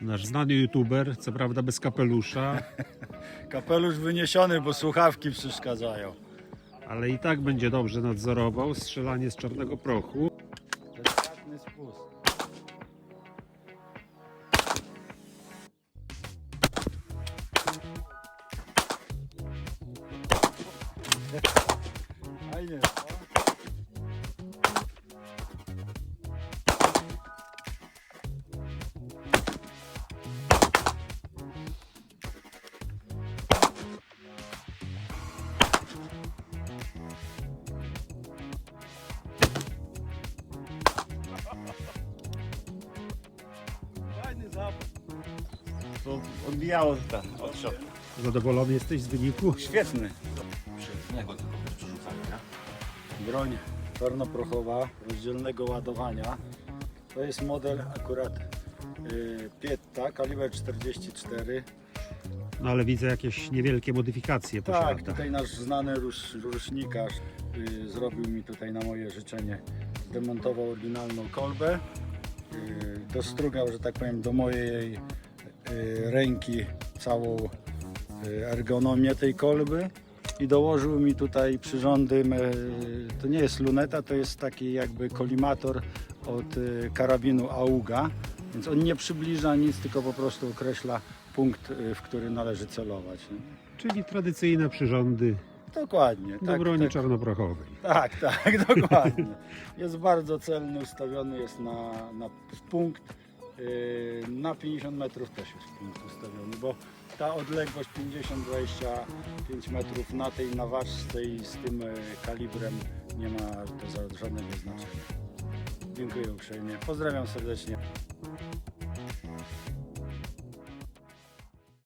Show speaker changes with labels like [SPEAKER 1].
[SPEAKER 1] Nasz znany youtuber, co prawda bez kapelusza,
[SPEAKER 2] Kapelusz wyniesiony, bo słuchawki przeszkadzają.
[SPEAKER 1] ale i tak będzie dobrze nadzorował strzelanie z czarnego prochu.
[SPEAKER 2] Delikatny spust. Fajnie.
[SPEAKER 3] To odbijało ten od środka.
[SPEAKER 1] Zadowolony jesteś z wyniku?
[SPEAKER 2] Świetny.
[SPEAKER 3] Przyjemnego tylko bez przerzucania?
[SPEAKER 2] Broń czarnoprochowa rozdzielnego ładowania. To jest model akurat y, Pietta, kaliber 44.
[SPEAKER 1] No ale widzę jakieś niewielkie modyfikacje
[SPEAKER 2] Tak,
[SPEAKER 1] posiada.
[SPEAKER 2] tutaj nasz znany rusz, rusznikarz y, zrobił mi tutaj na moje życzenie, zdemontował oryginalną kolbę, dostrugał, że tak powiem, do mojej y, ręki całą y, ergonomię tej kolby i dołożył mi tutaj przyrządy, y, to nie jest luneta, to jest taki jakby kolimator od y, karabinu Auga, więc on nie przybliża nic, tylko po prostu określa punkt, y, w który należy celować.
[SPEAKER 1] Czyli tradycyjne przyrządy
[SPEAKER 2] Dokładnie.
[SPEAKER 1] do
[SPEAKER 2] tak,
[SPEAKER 1] broni
[SPEAKER 2] tak,
[SPEAKER 1] czarnoprochowej.
[SPEAKER 2] tak, tak, dokładnie. Jest bardzo celny, ustawiony jest na, na w punkt. Yy, na 50 metrów też jest punkt ustawiony, bo ta odległość 50-25 metrów na tej naważce i z tym e, kalibrem nie ma żadnego znaczenia. Dziękuję uprzejmie. Pozdrawiam serdecznie.